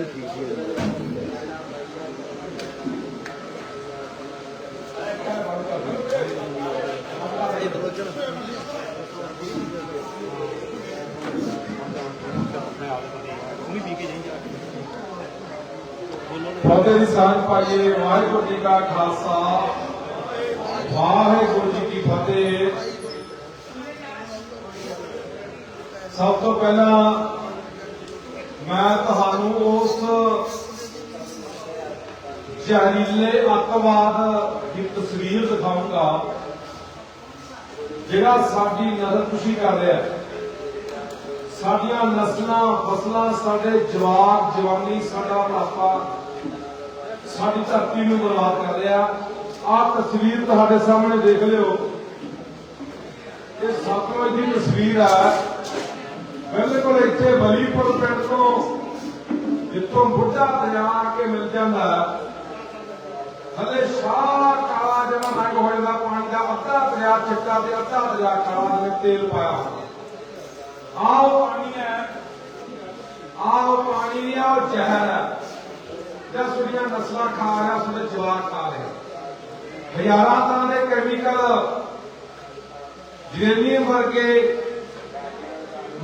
ਇੱਥੇ ਠੀਕ ਹੀ ਹੈ ਫਤਿਹ ਦੀ ਸਾਂਝ ਪਾਈਏ ਵਾਹਿਗੁਰੂ ਜੀ ਕਾ ਖਾਲਸਾ ਵਾਹਿਗੁਰੂ ਜੀ ਕੀ ਫਤਿਹ ਸਭ ਤੋਂ ਪਹਿਲਾਂ ਮੈਂ ਤੁਹਾਨੂੰ ਉਸ ਜ਼ਹਿਰੀਲੇ ਅੱਤਵਾਦ ਦੀ ਤਸਵੀਰ ਦਿਖਾਉਂਗਾ ਜਿਹੜਾ ਸਾਡੀ ਨਜ਼ਰ ਖੁਸ਼ੀ ਕਰ ਰਿਹਾ ਹੈ। ਸਾਡੀਆਂ ਨਸਲਾਂ, ਫਸਲਾਂ, ਸਾਡੇ ਜਵਾਬ ਜਵਾਨੀ, ਸਾਡਾ ਬੁਢਾਪਾ ਸਾਡੀ ਧਰਤੀ ਨੂੰ ਬਰਬਾਦ ਕਰ ਰਿਹਾ ਆਹ ਤਸਵੀਰ ਤੁਹਾਡੇ ਸਾਹਮਣੇ ਦੇਖ ਲਿਓ। ਇਹ ਸਤਲੁਜ ਦੀ ਤਸਵੀਰ ਹੈ। ਬਿਲਕੁਲ ਇੱਥੇ ਬਲੀਪੁਰ ਪਿੰਡ ਤੋਂ ਜਿੱਥੋਂ ਬੁੱਢਾ ਦਰਿਆ ਕੇ ਮਿਲ ਜਾਂਦਾ। ਹੈ ਹਲੇ ਸ਼ਾਹ ਕਾਲਾ ਜਿਹੜਾ ਰੰਗ ਹੋ ਜਾਂਦਾ ਪਾਣੀ ਦਾ, ਅੱਧਾ ਦਰਿਆ ਚਿੱਟਾ ਤੇ ਅੱਧਾ ਦਰਿਆ ਕਾਲਾ ਜਿਵੇਂ ਤੇਲ ਪਾਇਆ ਆਓ ਪਾਣੀ ਹੈ ਆਓ ਪਾਣੀ ਨਹੀਂ ਆਓ ਜ਼ਹਿਰ ਹੈ। ਜਾਂ ਸੁਣੀਆਂ ਨਸਲਾਂ ਖਾ ਰਿਹਾ ਸੁਣੇ ਜਵਾਕ ਖਾ ਰਿਹਾ ਹਜ਼ਾਰਾਂ ਤਰ੍ਹਾਂ ਦੇ ਕੈਮੀਕਲ ਜਰੇਨੀਅਮ ਵਰਗੇ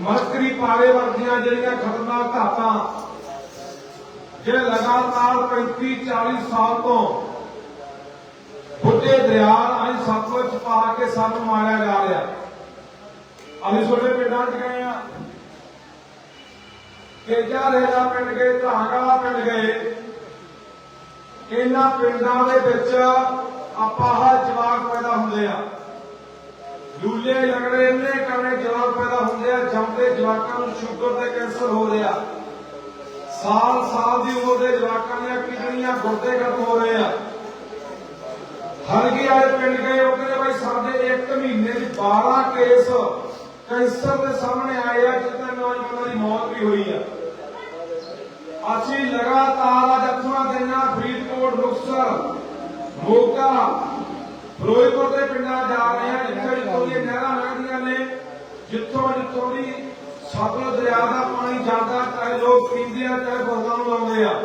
ਮਸਕਰੀ ਪਾਵੇ ਵਰਗੀਆਂ ਜਿਹੜੀਆਂ ਖਤਰਨਾਕ ਘਾਤਾਂ ਜਿਹੜੇ ਲਗਾਤਾਰ 35 40 ਸਾਲ ਤੋਂ ਬੁੱਢੇ ਦਰਿਆ ਅਸੀਂ ਸਤਲੁਜ ਚ ਪਾ ਕੇ ਸਾਨੂੰ ਮਾਰਿਆ ਜਾ ਰਿਹਾ। ਅਸੀਂ ਛੋਟੇ ਪਿੰਡਾਂ 'ਚ ਗਏ ਆ ਕੇਜਾ ਰੇਲਾ ਪਿੰਡ ਗਏ, ਧਾਗਾ ਪਿੰਡ ਗਏ। ਇਹਨਾਂ ਪਿੰਡਾਂ ਦੇ ਵਿੱਚ ਆਪਾਹ ਜਵਾਕ ਪੈਦਾ ਹੁੰਦੇ ਆ ਲੂਲੇ ਲੰਗੜੇ ਇੰਨੇ ਕਰਨੇ ਜਵਾਕ ਪੈਦਾ ਹੁੰਦੇ ਆ, ਜੰਮਦੇ ਜਵਾਕਾਂ ਨੂੰ ਸ਼ੂਗਰ ਤੇ ਕੈਂਸਰ ਹੋ ਰਿਹਾ। ਸਾਲ ਸਾਲ ਦੀ ਉਮਰ ਦੇ ਜਵਾਕਾਂ ਦੀਆਂ ਕਿਡਨੀਆਂ ਗੁਰਦੇ ਖਤਮ ਹੋ ਰਹੇ ਆ। ਹਲਕੀ ਵਾਲੇ ਪਿੰਡ ਗਏ, ਉਹ ਕਹਿੰਦੇ ਭਾਈ ਸਾਡੇ 1 ਮਹੀਨੇ 'ਚ 12 ਕੇਸ ਕੈਂਸਰ ਦੇ ਸਾਹਮਣੇ ਆਏ ਆ ਜਿੱਥੇ ਨੌਜਵਾਨਾਂ ਦੀ ਮੌਤ ਵੀ ਹੋਈ ਆ। ਅਸੀਂ ਲਗਾਤਾਰ ਅੱਜ ਅੱਠਵਾਂ ਦਿਨ ਫਰੀਦਕੋਟ ਮੁਕਤਸਰ, ਮੋਗਾ ਫਿਰੋਜ਼ਪੁਰ ਦੇ ਪਿੰਡਾਂ ਜਾ ਰਹੇ ਆ ਜਿੱਥੇ ਜਿੱਥੋਂ ਦੀਆਂ ਨਹਿਰਾਂ ਲੰਘਦੀਆਂ ਨੇ, ਜਿੱਥੋਂ ਜਿੱਥੋਂ ਦੀ ਸਤਲੁਜ ਦਰਿਆ ਦਾ ਪਾਣੀ ਜਾਂਦਾ, ਚਾਹੇ ਲੋਕ ਪੀਂਦੇ ਆ, ਚਾਹੇ ਫਸਲਾਂ ਨੂੰ ਲਾਉਂਦੇ ਆ।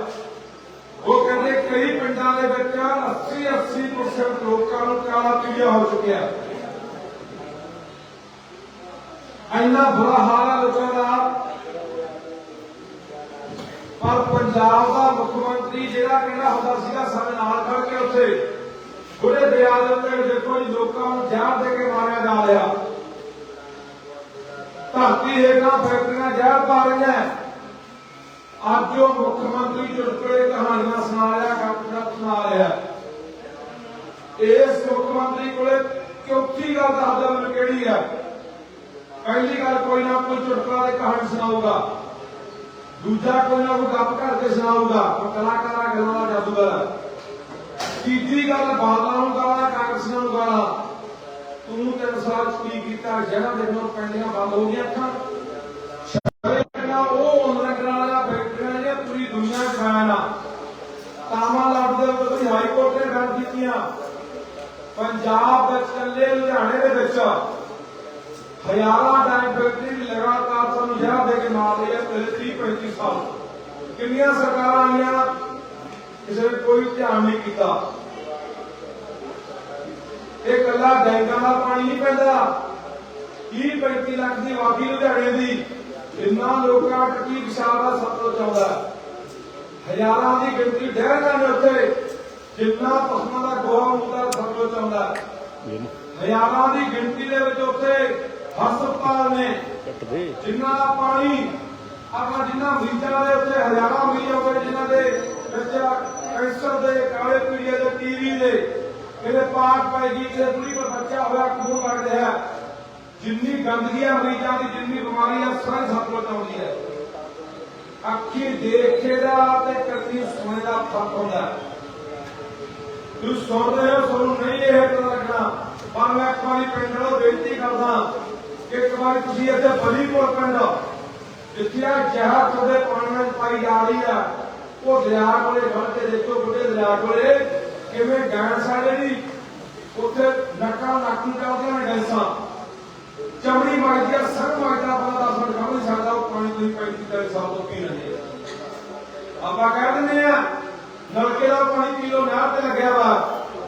ਉਹ ਕਹਿੰਦੇ ਕਈ ਪਿੰਡਾਂ ਦੇ ਵਿੱਚ 80 80% ਲੋਕਾਂ ਨੂੰ ਕਾਲਾ ਪੀਲੀਆ ਹੋ ਚੁੱਕਿਆ ਇੰਨਾ ਬੁਰਾ ਹਾਲ ਹੈ ਲੋਕਾਂ ਦਾ। ਪਰ ਪੰਜਾਬ ਦਾ ਮੁੱਖ ਮੰਤਰੀ ਜਿਹੜਾ ਕਹਿੰਦਾ ਹੁੰਦਾ ਸੀਗਾ, ਸਾਡੇ ਨਾਲ ਖੜ ਕੇ ਉੱਥੇ ਦੇ ਉੱਤੇ ਦੇਖੋ ਜੀ, ਲੋਕਾਂ ਨੂੰ ਜ਼ਹਿਰ ਦੇ ਕੇ ਮਾਰਿਆ ਜਾ ਰਿਹਾ। ਧਰਤੀ ਹੇਠਾਂ ਫੈਕਟਰੀਆਂ ਜ਼ਹਿਰ ਪਾ ਰਹੀਆਂ। ਅੱਜ ਉਹ ਮੁੱਖ ਮੰਤਰੀ ਚੁਟਕਲੇ ਕਹਾਣੀਆਂ ਸੁਣਾ ਰਿਹਾ ਗੱਪ ਸੁਣਾ ਰਿਹਾ। ਇਸ ਮੁੱਖ ਮੰਤਰੀ ਕੋਲੇ ਚੌਥੀ ਗੱਲ ਦੱਸਦਾ ਮੈਨੂੰ ਕਿਹੜੀ ਹੈ। ਪਹਿਲੀ ਗੱਲ ਕੋਈ ਨਾ ਕੋਈ ਚੁਟਕਲਾ ਤੇ ਕਹਾਣੀ ਸੁਣਾਊਗਾ। ਦੂਜਾ ਕੋਈ ਨਾ ਕੋਈ ਗੱਪ ਕਰਕੇ ਸੁਣਾਊਗਾ। ਉਹ ਕਲਾਕਾਰਾਂ ਗੱਲਾਂ ਦਾ ਜਾਦੂਗਰ ਹੈ। ਤੀਜੀ ਗੱਲ, ਬਾਦਲਾਂ ਨੂੰ ਗਾਲਾਂ, ਕਾਂਗਰਸੀਆਂ ਨੂੰ ਗਾਲਾਂ। ਤੂੰ ਤਿੰਨ ਸਾਲ ਕੀ ਕੀਤਾ, ਜਿਹੜਾ ਦੇਖੋ ਪੈਂਦੀਆਂ ਬੰਦ ਹੋ ਗਈਆਂ ਅੱਖਾਂ। ਸ਼ਰੇਆਮ ਉਹ ਉਹਨਾਂ ਕਰਾਲਾ ਫੈਕਟਰੀਆਂ ਜਿਹੜੀਆਂ ਪੂਰੀ ਦੁਨੀਆ ਚ ਖਾਣਾ ਤਾਮਾਲਾਟ ਦੇ ਉੱਤੇ ਹਾਈ ਕੋਰਟ ਨੇ ਗੱਲ ਕੀਤੀਆਂ। ਪੰਜਾਬ ਵਿੱਚ ਕੱਲੇ ਲੁਧਿਆਣੇ ਦੇ ਵਿੱਚ ਹਜ਼ਾਰਾਂ ਡਾਈਂ ਲਗਾਤਾਰ ਸਾਨੂੰ ਜ਼ਹਿਰ ਦੇ ਕੇ ਮਾਰ ਰਹੀ ਹੈ 30 35 ਸਾਲ। ਕਿੰਨੀਆਂ ਸਰਕਾਰਾਂ ਆਈਆਂ? ਕਿਸੇ ਨੇ ਕੋਈ ਧਿਆਨ ਨਹੀਂ ਕੀਤਾ। ਇਹ ਕੱਲਾ ਡੈਂਗਾਂ ਦਾ ਪਾਣੀ ਨਹੀਂ ਪੈਂਦਾ। 30 35 ਲੱਖ ਦੀ ਆਬਾਦੀ ਲੁਧਿਆਣੇ ਦੀ। ਇੰਨਾ ਲੋਕਾਂ ਟੱਕੀ ਵਿਸ਼ਾਲ ਦਾ ਸਤਲੁਜ ਚਾਹੁੰਦਾ ਹਜ਼ਾਰਾਂ ਦੀ ਗਿਣਤੀ ਡਹਿਰਾਂ ਨੇ ਉੱਥੇ ਜਿੰਨਾ ਪਸ਼ੂਆਂ ਦਾ ਗੋਹਾ ਹੁੰਦਾ ਸਤਲੁਜ ਚਾਹੁੰਦਾ ਹਜ਼ਾਰਾਂ ਦੀ ਗਿਣਤੀ ਦੇ ਵਿੱਚ ਉੱਥੇ ਹਸਪਤਾਲ ਨੇ। ਦਾ ਪਾਣੀ ਆਪਣਾ ਜਿਨ੍ਹਾਂ ਮਰੀਜ਼ਾਂ ਦੇ ਉੱਤੇ ਹਜ਼ਾਰਾਂ ਮਰੀਜ਼ ਜਿਨ੍ਹਾਂ ਦੇ ਵਿੱਚ ਕੈਂਸਰ ਦੇ ਕਾਲੇ ਪੀਲੀਏ ਦੇ ਟੀਵੀ ਦੇ ਇਹਦੇ ਪਾਟ ਪਾਏਗੀ ਕਿਸੇ ਪਰ ਬੱਚਾ ਹੋਇਆ ਖੂਨ ਵਗ ਰਿਹਾ। ਜਿੰਨੀ ਗੰਦਗੀ ਆ ਮਰੀਜ਼ਾਂ ਦੀ, ਜਿੰਨੀ ਬਿਮਾਰੀ ਆ ਸਾਰੀ ਸਤਲੁਜ ਆਉਂਦੀ ਹੈ। ਅੱਖੀ ਦੇਖੇ ਦਾ ਤੇ ਕੰਨੀ ਸੁਣੇ ਦਾ ਫ਼ਰਕ ਹੁੰਦਾ ਹੈ। ਤੁਸੀਂ ਹੋ, ਤੁਹਾਨੂੰ ਨਹੀਂ ਇਹ ਪਤਾ ਲੱਗਣਾ। ਪਰ ਮੈਂ ਇੱਕ ਵਾਰੀ ਪਿੰਡ ਨੂੰ ਬੇਨਤੀ ਕਰਦਾ ਕਿ ਇੱਕ ਵਾਰੀ ਤੁਸੀਂ ਇੱਥੇ ਬਲੀਪੁਰ ਪਿੰਡ ਜਿੱਥੇ ਆ ਜ਼ਹਿਰ ਤੁਹਾਡੇ ਪਾਣੀ ਵਿੱਚ ਪਾਈ ਜਾ ਰਹੀ ਆ। ਉਹ ਦਰਿਆ ਕੋਲੇ ਖੜ ਕੇ ਦੇਖੋ ਬੁੱਢੇ ਦਰਿਆ ਕੋਲੇ। ਕਿਵੇਂ ਗੈਸ ਆ ਜਿਹੜੀ ਉੱਥੇ ਨੱਕਾਂ ਨਾਕੀ ਚੱਲਦੀਆਂ ਨੇ ਗੈਸਾਂ ਚਮੜੀ ਮਰਦੀ ਆ ਸਰ ਮਰਦਾ ਬੰਦਾ ਦੱਸ ਮਿੰਟ ਖਾ ਨਹੀਂ ਸਕਦਾ ਉਹ ਪਾਣੀ ਤੁਸੀਂ 35 ਸਾਲ ਤੋਂ ਪੀ ਰਹੇ ਆਪਾਂ ਕਹਿ ਦਿੰਦੇ ਆ, ਨਲਕੇ ਦਾ ਪਾਣੀ ਪੀਓ ਨਹਿਰ ਤੇ ਲੱਗਿਆ ਵਾ।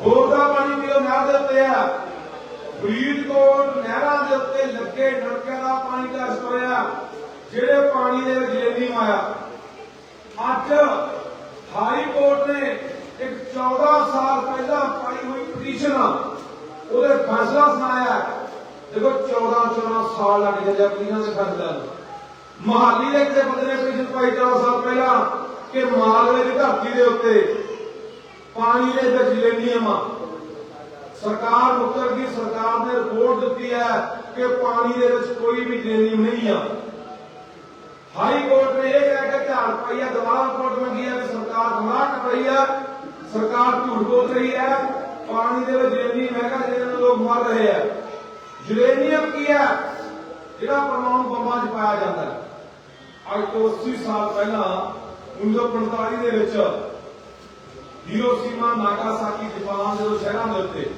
ਬੋਰ ਦਾ ਪਾਣੀ ਪੀਓ ਨਹਿਰ ਦੇ ਉੱਤੇ ਆ। ਫਰੀਦਕੋਟ ਨਹਿਰਾਂ ਦੇ ਉੱਤੇ ਲੱਗੇ ਨਲਕਿਆਂ ਦਾ ਪਾਣੀ ਦਾ ਸਟੋਰਿਆ ਜਿਹੜੇ ਪਾਣੀ ਦੇ ਵਿੱਚ ਜੇਨੀ ਆਇਆ। ਅੱਜ ਹਾਈ ਕੋਰਟ ਨੇ ਇੱਕ 14 ਸਾਲ ਪਹਿਲਾਂ ਪਾਈ ਹੋਈ ਪਟੀਸ਼ਨ ਉਹਦੇ ਫੈਸਲਾ ਸੁਣਾਇਆ ਦੇਖੋ 14 14 ਸਾਲ ਲੱਗ ਜਾਂਦੇ ਪਟੀਸ਼ਨ ਦੇ ਫੈਸਲੇ ਨੂੰ। ਮਹਾਲੀ ਦੇ ਕਿਸੇ ਬੰਦੇ ਨੇ ਪਟੀਸ਼ਨ ਪਾਈ 14 ਸਾਲ ਪਹਿਲਾਂ ਕਿ ਮਾਲਵੇ ਦੀ ਧਰਤੀ ਦੇ ਉੱਤੇ ਪਾਣੀ ਦੇ ਵਿੱਚ ਜਲੇਨੀਅਮ ਆ। ਸਰਕਾਰ ਮੁਕਰ ਗਈ, ਸਰਕਾਰ ਨੇ ਰਿਪੋਰਟ ਦਿੱਤੀ ਹੈ ਕਿ ਪਾਣੀ ਦੇ ਵਿੱਚ ਕੋਈ ਵੀ ਜਲੇਨੀਅਮ ਨਹੀਂ ਆ। ਹਾਈ ਕੋਰਟ ਨੇ ਇਹ ਕਹਿ ਕੇ ਧਿਆਨ ਪਾਈ ਦੁਬਾਰਾ ਰਿਪੋਰਟ ਮੰਗੀ ਹੈ ਕਿ ਸਰਕਾਰ ਗੁਨਾਹ ਕਰ ਰਹੀ ਹੈ। ਸਰਕਾਰ ਝੂਠ ਬੋਲ ਰਹੀ ਹੈ, ਪਾਣੀ ਦੇ ਵਿੱਚ ਜਲੇਨੀਅਮ ਹੈਗਾ ਜਿਹਦੇ ਨਾਲ ਲੋਕ ਮਰ ਰਹੇ ਆ। ਜਲੇਨੀਅਮ ਕੀ ਹੈ? ਜਿਹੜਾ ਪਰਮਾਣੂ ਬੰਬਾਂ 'ਚ ਪਾਇਆ ਜਾਂਦਾ ਹੈ। ਅੱਜ ਤੋਂ 80 ਸਾਲ ਪਹਿਲਾਂ 1945 ਦੇ ਵਿੱਚ ਹੀਰੋਸ਼ੀਮਾ, ਨਾਗਾਸਾਕੀ, ਜਾਪਾਨ ਦੇ ਸ਼ਹਿਰਾਂ ਦੇ ਉੱਤੇ